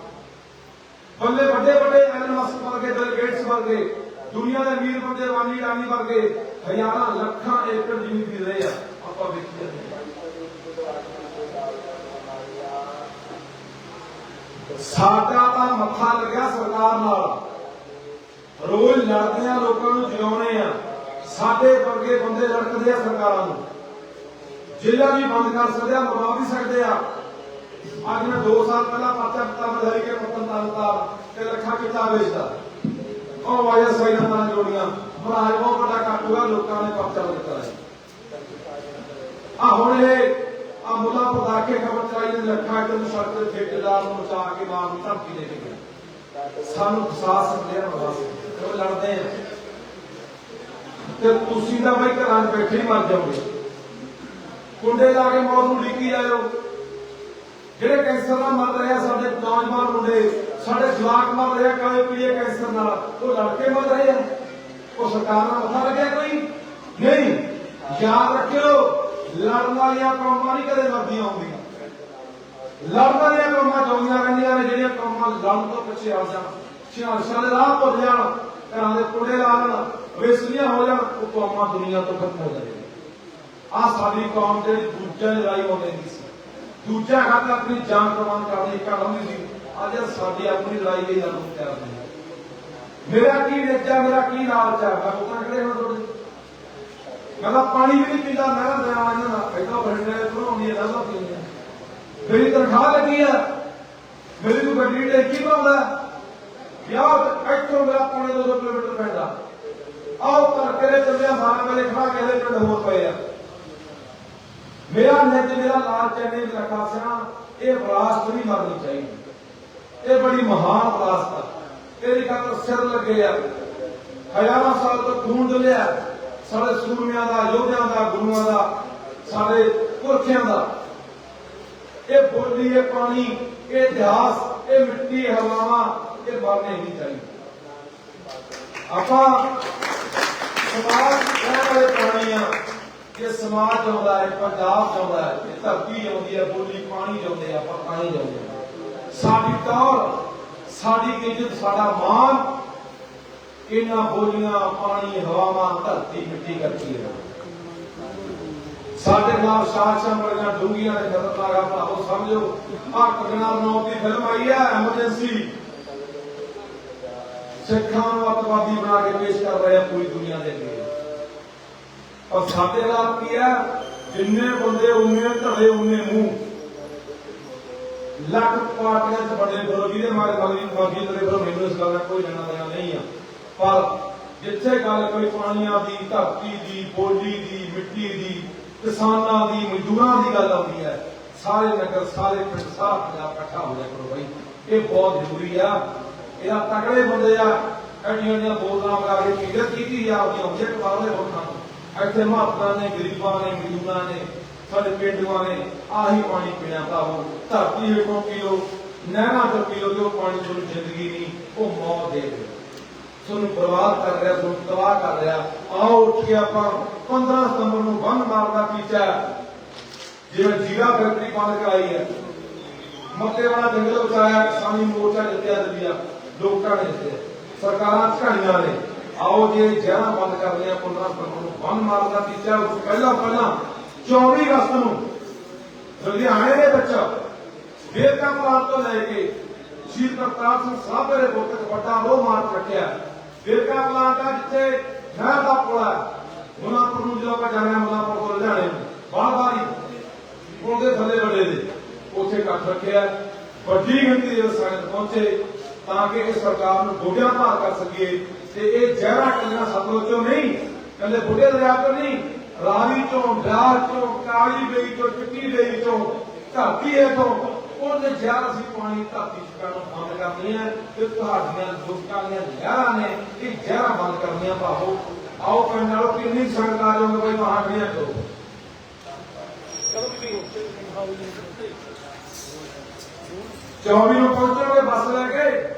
ਬੰਦੇ ਵੱਡੇ ਵੱਡੇ ਐਲਨ ਮਸਕ ਵਰਗੇ ਬਿਲ ਗੇਟਸ ਵਰਗੇ ਦੁਨੀਆ ਦੇ ਅਮੀਰ ਬੰਦੇ ਵਾਨੀ ਰਾਨੀ ਵਰਗੇ ਹਜ਼ਾਰਾਂ, ਲੱਖਾਂ ਏਕੜ ਜ਼ਮੀਨ ਦੀ ਰਹੇ ਆ। ਆਪਾਂ ਵੇਖੀ ਜਾਂਦੇ ਸਾਡਾ ਤਾਂ ਮੱਥਾ ਲੱਗਿਆ ਸਰਕਾਰ ਨਾਲ। ਰੋਜ਼ ਲੜਦੇ ਆ ਲੋਕਾਂ ਨੂੰ ਜਿਉਣੇ ਆ। ਸਾਡੇ ਵਰਗੇ ਬੰਦੇ ਲੜਕਦੇ ਆ ਸਰਕਾਰਾਂ ਨੂੰ। ਜ਼ਿਲ੍ਹਾ ਵੀ ਬੰਦ ਕਰ ਸਕਦੇ ਆ ਮਰਵਾ ਵੀ ਸਕਦੇ ਆ। ਅੱਜ ਮੈਂ 2 ਸਾਲ ਪਹਿਲਾਂ ਪਰਚਾ ਦਿੱਤਾ ਬਧਾਰੀ ਕੇ ਪਤਨ ਤਾਲਤਾ ਤੇ ਲੱਖਾਂ ਕਿਤਾ ਵੇਚਦਾ ਉਹ ਵਾਇਆ ਸਹੀ ਨਾ ਜੋੜੀਆਂ। ਮਹਾਰਾਜ, ਬਹੁਤ ਵੱਡਾ ਕੱਟੂਗਾ ਲੋਕਾਂ ਨੇ ਪਰਚਾ ਦਿੱਤਾ ਹੈ। ਆ ਹੁਣ ਇਹ ਆ ਮੁੱਲਾ ਪਤਾ ਕੇ ਖਬਰ ਚਲਾਈ ਨੇ ਲੱਖਾਂ ਕਿਲੋ ਸੜਕ ਠੇਕੇਦਾਰ ਨੂੰ ਮਚਾ ਕੇ ਮਾਰ ਨੂੰ ਧਮਕੀ ਦੇ ਕੇ ਸਾਨੂੰ ਫਸਾ ਸਕਦੇ ਆ ਉਹ ਲੜਦੇ ਆ? ਤੇ ਤੁਸੀਂ ਤਾਂ ਬਈ ਘਰਾਂ 'ਚ ਬੈਠੇ ਹੀ ਮਰ ਜਾਓਗੇ। ਕੁੰਡੇ ਲਾ ਕੇ ਮੌਤ ਨੂੰ ਲੀਕੀ ਜਾਇਓ। ਜਿਹੜੇ ਕੈਂਸਰ ਨਾਲ ਮਰ ਰਹੇ ਆ, ਸਾਡੇ ਨੌਜਵਾਨ ਮੁੰਡੇ, ਸਾਡੇ ਜਵਾਕ ਮਰ ਰਹੇ ਆ, ਕਾਲੇ ਪੀਲੇ ਕੈਂਸਰ ਨਾਲ, ਉਹ ਲੜਕੇ ਮਰ ਰਹੇ ਆ। ਉਹ ਸਰਕਾਰ ਨਾਲ ਮੱਥਾ ਲੱਗਿਆ ਕੋਈ? ਨਹੀਂ। ਯਾਦ ਰੱਖਿਓ। ਲੜਨ ਵਾਲੀਆਂ ਕੌਮਾਂ ਨਹੀਂ ਕਦੇ ਮਰਦੀਆਂ ਆਉਂਦੀਆਂ ਲੜਨ ਵਾਲੀਆਂ ਕੌਮਾਂ ਚਾਉਂਦੀਆਂ ਰਹਿੰਦੀਆਂ ਨੇ, ਜਿਹੜੀਆਂ ਕੌਮਾਂ ਲੜਨ ਤੋਂ ਪਿੱਛੇ ਆ ਜਾਣ। ਸਿਆਸਤਾਂ ਦੇ ਰਾਹ ਭੁੱਲ ਜਾਣ, ਘਰਾਂ ਦੇ ਕੁੰਡੇ ਲਾ ਲੈਣ ਵੇਸਲੀਆਂ ਹੋ ਜਾਣ, ਉਹ ਕੌਮਾਂ ਦੁਨੀਆ ਤੋਂ ਖਤਮ ਹੋ ਜਾਣਗੀਆਂ ਆ ਸਾਡੀ ਕੌਮ ਜਿਹੜੀ ਦੂਜਿਆਂ ਦੀ ਰਾਈ ਹੋ ਲੈਂਦੀ ਸੀ। ਦੂਜਾ ਹੱਥ ਆਪਣੀ ਜਾਨ ਕੁਰਬਾਨ ਕਰਨ ਦੀ ਕਰ ਹੁੰਦੀ ਸੀ, ਅੱਜ ਸਾਡੀ ਆਪਣੀ ਲੜਾਈ ਲਈ ਸਾਨੂੰ ਤਿਆਰ ਨਹੀਂ ਮੇਰਾ ਕੀ ਵੇਚਾ ਮੇਰਾ ਕੀ ਲਾਲਚ ਹੈ ਮੈਂ ਪੁੱਤਾਂ ਕਿਹੜੇ ਹੁਣ ਤੁਹਾਡੇ? ਮੈਂ ਤਾਂ ਪਾਣੀ ਵੀ ਨਹੀਂ ਪੀਂਦਾ, ਮੈਂ ਤਾਂ ਦਰਿਆ ਇਹਨਾਂ ਦਾ ਐਡਾ ਬਰਨੇ ਹੈ ਨਾ। ਪੀਂਦੇ ਮੇਰੀ ਤਨਖਾਹ ਲੱਗੀ ਆ। ਮੇਰੀ ਤੂੰ ਗੱਡੀ ਤੇ ਕੀ ਪਾਉਂਦਾ ਯਾਰ, ਇੱਥੋਂ ਮੇਰਾ ਪੌਣੇ 200 ਕਿਲੋਮੀਟਰ ਪੈਂਦਾ। ਆਓ ਕਰ ਕਰੇ ਚੱਲਿਆ ਮਾਰਾ ਮੇਰੇ ਖੜਾ ਕੇ ਇਹਦੇ ਪਿੰਡ ਹੋਰ ਪਏ ਆ। ਮੇਰਾ ਨਿੱਜ, ਮੇਰਾ ਲਾਲ ਚੰਨੇ ਦੀ ਖਾਸਿਆ ਇਹ ਵਿਰਾਸਤ ਨਹੀਂ ਮਰਨੀ ਚਾਹੀਦੀ। ਇਹ ਬੜੀ ਮਹਾਨ ਵਿਰਾਸਤ ਆ। ਤੇਰੀ ਖਾਤਰ ਸਿਰ ਲੱਗੇ ਆ। ਹਜ਼ਾਰਾਂ ਸਾਲ ਤੋਂ ਖੂਨ ਡੁੱਲਿਆ ਸਾਡੇ ਸੂਰਮਿਆਂ ਦਾ, ਯੋਧਿਆਂ ਦਾ, ਗੁਰੂਆਂ ਦਾ, ਸਾਡੇ ਪੁਰਖਿਆਂ ਦਾ। ਇਹ ਬੋਲੀ, ਇਹ ਪਾਣੀ, ਇਹ ਇਤਿਹਾਸ, ਇਹ ਮਿੱਟੀ ਹਵਾਵਾਂ, ਇਹ ਮਰਨੇ ਨਹੀਂ ਚਾਹੀਦੇ। ਆਪਾਂ ਸਮਾਜ ਵਾਲੇ ਪ੍ਰਾਣੀ ਆ। ਇਹ ਸਮਾਜ ਚਾਹੁੰਦਾ ਹੈ, ਪੰਜਾਬ ਚਾਹੁੰਦਾ ਹੈ ਇਹ ਧਰਤੀ ਚਾਹੁੰਦੀ ਹੈ, ਬੋਲੀ ਪਾਣੀ ਚਾਹੁੰਦੇ ਆ, ਆਪਾਂ ਪਾਣੀ ਚਾਹੁੰਦੇ ਸਾਡੀ ਤੌਰ ਸਾਡੀ ਇੱਜ਼ਤ, ਸਾਡਾ ਮਾਣ ਇਹਨਾਂ ਬੋਲੀਆਂ ਪਾਣੀ ਹਵਾਵਾਂ ਧਰਤੀ ਮਿੱਟੀ ਕਰਦੀ ਹੈ। ਸਾਡੇ ਨਾਲ ਸ਼ਾਸਕਾਂ ਵਰਗੀਆਂ ਡੂੰਗੀਆਂ ਦੇ ਖਤਰਨਾਕ ਆ ਸਮਝੋ। ਆਹ ਕੰਗਣਾ ਰਣੌਤ ਦੀ ਫਿਲਮ ਆਈ ਹੈ, ਐਮਰਜੈਂਸੀ। ਸਿੱਖਾਂ ਨੂੰ ਅੱਤਵਾਦੀ ਬਣਾ ਕੇ ਪੇਸ਼ ਕਰ ਰਹੇ ਆ ਪੂਰੀ ਦੁਨੀਆ ਦੇ ਅੱਗੇ। ਔਰ ਸਾਡੇ ਨਾਲ ਕੀ ਹੈ? ਜਿੰਨੇ ਬੰਦੇ ਉਨੇ ਧੜੇ, ਉਨੇ ਮੂੰਹ। ਲੱਖ ਪਾਰਟੀਆਂ ਚ ਬੜੇ ਵਿਰੋਧੀ ਦੇ ਮਾਰੇ ਮਗਰੀ ਮਾਗੀ ਦੇ ਵਿਰੋਧ ਮੈਨੂੰ ਇਸ ਗੱਲ ਦਾ ਕੋਈ ਲੈਣਾ ਦੇਣਾ ਨਹੀਂ ਆ। ਪਰ ਜਿੱਥੇ ਗੱਲ ਕੋਈ ਪਾਣੀਆਂ ਦੀ, ਧਰਤੀ ਦੀ, ਬੋਲੀ ਦੀ, ਮਿੱਟੀ ਦੀ, ਕਿਸਾਨਾਂ ਦੀ, ਮਜ਼ਦੂਰਾਂ ਦੀ ਗੱਲ ਆਉਂਦੀ ਹੈ। ਸਾਰੇ ਨਗਰ, ਸਾਰੇ ਪਿੰਡ, ਸਾਰਾ ਪੰਜਾਬ ਇਕੱਠਾ ਹੋ ਜਾਏ ਕਰੋ ਬਈ। ਇਹ ਬਹੁਤ ਜ਼ਰੂਰੀ ਆ। ਇਹਦਾ ਤਕੜੇ ਬੰਦੇ ਆ। ਐਡੀਆਂ ਐਡੀਆਂ ਬੋਲਾਂ ਮਗਾ ਕੇ ਕਿਹਦੇ ਕੀਤੀ ਆ? ਆਪਣੀ ਆਬਜੈਕਟ ਵਾਲੇ ਲੋਕਾਂ ਇੱਥੇ ਮਹਾਤਮਾ ਨੇ, ਗਰੀਬਾਂ ਨੇ, ਮਜ਼ਦੂਰਾਂ ਨੇ, ਸਾਡੇ ਪਿੰਡੂਆਂ ਨੇ, ਆਹੀ ਪਾਣੀ ਪੀਣਾ ਭਰਾਵੋ। ਧਰਤੀ ਹੇਠੋਂ ਪੀਓ, ਨਹਿਰਾਂ ਤੋਂ ਪੀਓ ਤੇ ਉਹ ਪਾਣੀ ਤੁਹਾਨੂੰ ਜ਼ਿੰਦਗੀ ਨਹੀਂ, ਉਹ ਮੌਤ ਦੇ ਦੇ ਤੁਹਾਨੂੰ ਬਰਬਾਦ ਕਰ ਰਿਹਾ, ਤੁਹਾਨੂੰ ਤਬਾਹ ਕਰ ਰਿਹਾ। ਆਓ ਉੱਠ ਕੇ ਆਪਾਂ 15 ਸਤੰਬਰ ਨੂੰ ਬੰਦ ਮਾਰਦਾ ਟੀਚਾ ਜਿਵੇਂ ਜੀਰਾ ਫੈਕਟਰੀ ਬੰਦ ਕਰਾਈ ਹੈ। ਮੱਤੇ ਵਾਲਾ ਜੰਗਲ ਬਚਾਇਆ, ਕਿਸਾਨੀ ਮੋਰਚਾ ਜਿੱਤਿਆ ਦਿੱਤਾ ਲੋਕਾਂ ਨੇ ਜਿੱਤਿਆ। ਸਰਕਾਰਾਂ ਝਾੜੀਆਂ ਨੇ। ਆਓ ਜੇ ਜ਼ਹਿਰਾਂ ਬੰਦ ਕਰਦੇ ਆ 15 ਸਤੰਬਰ ਨੂੰ ਬੰਦ ਮਾਰਦਾ ਟੀਚਾ ਉਸ ਪਹਿਲਾਂ ਪਹਿਲਾਂ 24 ਅਗਸਤ ਨੂੰ ਲੁਧਿਆਣੇ ਦੇ ਵਿੱਚ ਵੇਰਕਾ ਪਲਾਂਟ ਤੋਂ ਲੈ ਕੇ ਸ਼ਹੀਦ ਕਰਤਾਰ ਸਿੰਘ ਸਾਹਿਬ ਦੇ ਬੁੱਤ ਵੱਡਾ ਲੋਹ ਮਾਰਚ ਰੱਖਿਆ ਵੇਰਕਾ ਪਲਾਂਟ ਆ ਜਿੱਥੇ ਨਹਿਰ ਦਾ ਪੁਲ ਹੈ ਮੁਨਾਪੁਰ ਨੂੰ ਜਦੋਂ ਆਪਾਂ ਜਾਂਦੇ ਹਾਂ ਮੁਨਾਪੁਰ ਤੋਂ ਲੁਧਿਆਣੇ ਨੂੰ ਬਾਰੀ ਪੁਲ ਦੇ ਥੱਲੇ ਵੱਡੇ ਦੇ ਉੱਥੇ ਇਕੱਠ ਰੱਖਿਆ। ਵੱਡੀ ਗਿਣਤੀ ਦੇ ਸੰਗਤ ਪਹੁੰਚੇ ਤਾਂ ਕਿ ਇਹ ਸਰਕਾਰ ਨੂੰ ਗੋਡਿਆਂ ਭਾਰ ਕਰ ਸਕੀਏ। ਤੇ ਇਹ ਜ਼ਹਿਰਾ ਕੱਲੀਆਂ ਸਤਲੁਜ ਚੋਂ ਨਹੀਂ ਕੱਲੇ ਬੁੱਢੇ ਦਰਿਆ ਤੋਂ ਨਹੀਂ, ਰਾਵੀ ਚੋਂ ਬਿਆਰ ਚੋਂ, ਕਾਲੀ ਬੇਈ ਚੋਂ, ਚਿੱਟੀ ਬੇਈ ਚੋਂ, ਧਰਤੀ ਹੈ ਤੋਂ ਉਹਨੇ ਜ਼ਹਿਰ ਅਸੀਂ ਪਾਣੀ ਧਰਤੀ ਚੁੱਕਣ ਨੂੰ ਬੰਦ ਕਰਨੀ ਹੈ ਤੇ ਤੁਹਾਡੀਆਂ ਦੁੱਖਾਂ ਦੀਆਂ ਜ਼ਹਿਰਾਂ ਨੇ ਇਹ ਜ਼ਹਿਰਾਂ ਬੰਦ ਕਰਨੀਆਂ ਭਾਵੋ। ਆਓ ਪਿੰਡ ਨਾਲੋਂ ਕਿੰਨੀ ਸੰਗਤ ਆ ਜਾਓਗੇ ਬਈ ਮਹਾਂਗੜੀਆਂ ਕਰੋ। 24 ਨੂੰ ਪਹੁੰਚੋਗੇ ਬੱਸ ਲੈ ਕੇ।